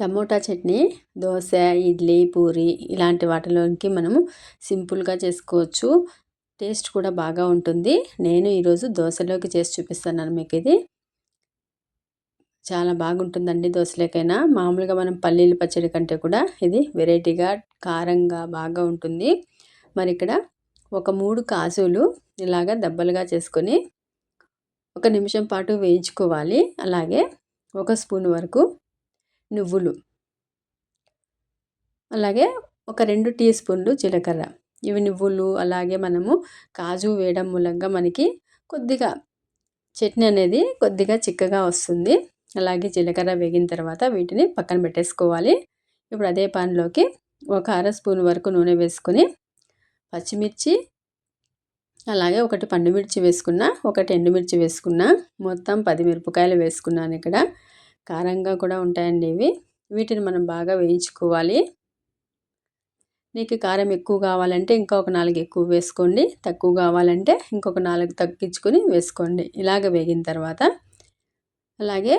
Tomato chutney dosa idli puri ఇలాంటి వాటిలోకి మనము సింపుల్గా చేసుకోవచ్చు. టేస్ట్ కూడా బాగా ఉంటుంది. నేను ఈరోజు దోశలోకి చేసి చూపిస్తున్నాను మీకు ఇది. చాలా బాగుంటుందండి దోశలకైనా. మామూలుగా మనం పల్లీల పచ్చడి కంటే కూడా ఇది వెరైటీగా కారంగా బాగా ఉంటుంది. మరి ఇక్కడ ఒక మూడు కాజులు ఇలాగా దెబ్బలుగా చేసుకొని ఒక నిమిషం పాటు వేయించుకోవాలి. అలాగే ఒక స్పూన్ వరకు నువ్వులు. అలాగే ఒక రెండు టీ స్పూన్లు జీలకర్ర. ఇవి నువ్వులు అలాగే మనము కాజు వేయడం మూలంగా మనకి కొద్దిగా చట్నీ అనేది కొద్దిగా చిక్కగా వస్తుంది. అలాగే జీలకర్ర వేగిన తర్వాత వీటిని పక్కన పెట్టేసుకోవాలి. ఇప్పుడు అదే పాన్లోకి ఒక అర స్పూన్ వరకు నూనె వేసుకొని పచ్చిమిర్చి అలాగే ఒకటి పండుమిర్చి వేసుకున్న ఒకటి ఎండుమిర్చి వేసుకున్న మొత్తం పది మిరపకాయలు వేసుకున్నాను ఇక్కడ. కారంగా కూడా ఉంటాయండి ఇవి. వీటిని మనం బాగా వేయించుకోవాలి. నీకు కారం ఎక్కువ కావాలంటే ఇంకొక నాలుగు ఎక్కువ వేసుకోండి. తక్కువ కావాలంటే ఇంకొక నాలుగు తగ్గించుకొని వేసుకోండి. ఇలాగ వేగిన తర్వాత అలాగే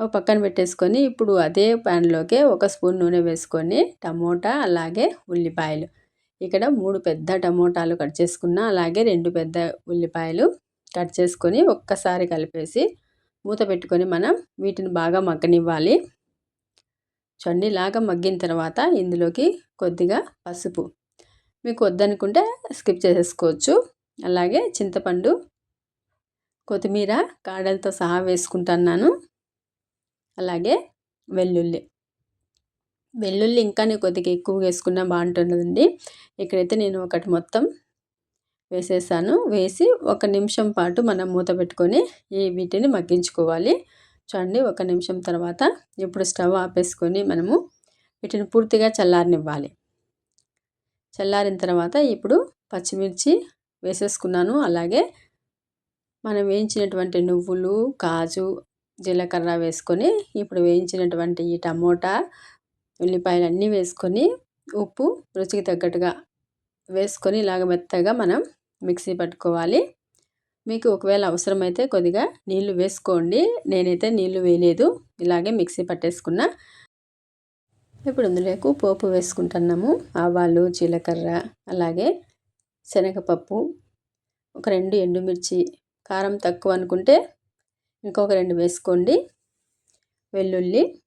ఒక పక్కన పెట్టేసుకొని ఇప్పుడు అదే ప్యాన్లోకి ఒక స్పూన్ నూనె వేసుకొని టమోటా అలాగే ఉల్లిపాయలు. ఇక్కడ మూడు పెద్ద టమోటాలు కట్ చేసుకున్న అలాగే రెండు పెద్ద ఉల్లిపాయలు కట్ చేసుకొని ఒక్కసారి కలిపేసి మూత పెట్టుకొని మనం వీటిని బాగా మగ్గనివ్వాలి. చూడండి ఇలాగా మగ్గిన తర్వాత ఇందులోకి కొద్దిగా పసుపు. మీకు వద్దనుకుంటే స్కిప్ చేసేసుకోవచ్చు. అలాగే చింతపండు కొత్తిమీర కాడలతో సహా వేసుకుంటున్నాను. అలాగే వెల్లుల్లి. వెల్లుల్లి ఇంకా కొద్దిగా ఎక్కువ వేసుకున్నా బాగుంటుందండి. ఇక్కడైతే నేను ఒకటి మొత్తం వేసేసాను. వేసి ఒక నిమిషం పాటు మనం మూత పెట్టుకొని ఈ వీటిని మగ్గించుకోవాలి. చూడండి ఒక నిమిషం తర్వాత ఇప్పుడు స్టవ్ ఆపేసుకొని మనము వీటిని పూర్తిగా చల్లారనివ్వాలి. చల్లారిన తర్వాత ఇప్పుడు పచ్చిమిర్చి వేసేసుకున్నాను. అలాగే మనం వేయించినటువంటి నువ్వులు కాజు జీలకర్ర వేసుకొని ఇప్పుడు వేయించినటువంటి ఈ టమోటా ఉల్లిపాయలు అన్నీ వేసుకొని ఉప్పు రుచికి తగ్గట్టుగా వేసుకొని ఇలాగ మెత్తగా మనం మిక్సీ పట్టుకోవాలి. మీకు ఒకవేళ అవసరమైతే కొద్దిగా నీళ్ళు వేసుకోండి. నేనైతే నీళ్ళు వేయలేదు. ఇలాగే మిక్సీ పట్టేసుకున్నా. ఇప్పుడు ఇందులోకి పోపు వేసుకుంటున్నాము. ఆవాలు జీలకర్ర అలాగే శనగపప్పు ఒక రెండు ఎండుమిర్చి కారం తక్కువ అనుకుంటే ఇంకొక రెండు వేసుకోండి. వెల్లుల్లి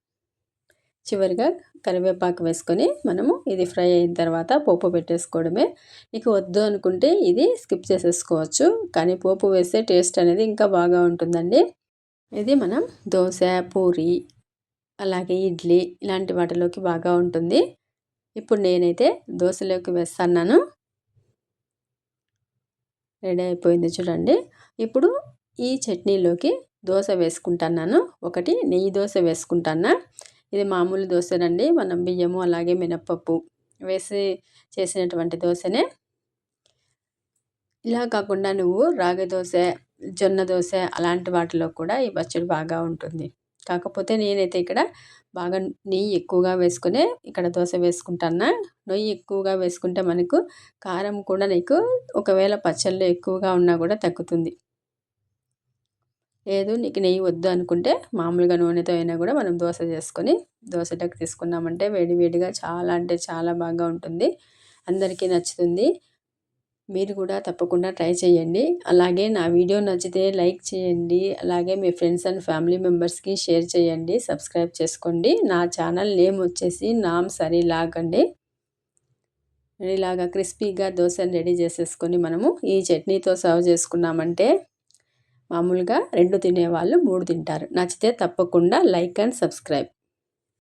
చివరిగా కరివేపాకు వేసుకొని మనము ఇది ఫ్రై అయిన తర్వాత పోపు పెట్టేసుకోవడమే. నీకు వద్దు అనుకుంటే ఇది స్కిప్ చేసేసుకోవచ్చు కానీ పోపు వేస్తే టేస్ట్ అనేది ఇంకా బాగా ఉంటుందండి. ఇది మనం దోశ పూరి అలాగే ఇడ్లీ ఇలాంటి వాటిలోకి బాగా ఉంటుంది. ఇప్పుడు నేనైతే దోశలోకి వేస్తున్నాను. రెడీ అయిపోయింది చూడండి. ఇప్పుడు ఈ చట్నీలోకి దోశ వేసుకుంటున్నాను. ఒకటి నెయ్యి దోశ వేసుకుంటాను ఇది మామూలు దోశనండి. మనం బియ్యము అలాగే మినప్పప్పు వేసి చేసినటువంటి దోశనే. ఇలా కాకుండా నువ్వు రాగి దోశ జొన్న దోశ అలాంటి వాటిలో కూడా ఈ పచ్చడి బాగా ఉంటుంది. కాకపోతే నేనైతే ఇక్కడ బాగా నెయ్యి ఎక్కువగా వేసుకునే ఇక్కడ దోశ వేసుకుంటానా నెయ్యి ఎక్కువగా వేసుకుంటే మనకు కారం కూడా నీకు ఒకవేళ పచ్చళ్ళు ఎక్కువగా ఉన్నా కూడా తగ్గుతుంది. లేదు నీకు నెయ్యి వద్దు అనుకుంటే మామూలుగా నూనెతో అయినా కూడా మనం దోశ చేసుకొని దోశ టక్ తీసుకున్నామంటే వేడి వేడిగా చాలా అంటే చాలా బాగా ఉంటుంది. అందరికీ నచ్చుతుంది. మీరు కూడా తప్పకుండా ట్రై చేయండి. అలాగే నా వీడియో నచ్చితే లైక్ చేయండి. అలాగే మీ ఫ్రెండ్స్ అండ్ ఫ్యామిలీ మెంబర్స్కి షేర్ చేయండి. సబ్స్క్రైబ్ చేసుకోండి. నా ఛానల్ నేమ్ వచ్చేసి నామ్ సరీ లాగండి ఇలాగా క్రిస్పీగా దోశను రెడీ చేసేసుకొని మనము ఈ చట్నీతో సర్వ్ చేసుకున్నామంటే మామూలుగా రెండు తినేవాళ్ళు మూడు తింటారు. నచ్చితే తప్పకుండా లైక్ అండ్ సబ్స్క్రైబ్.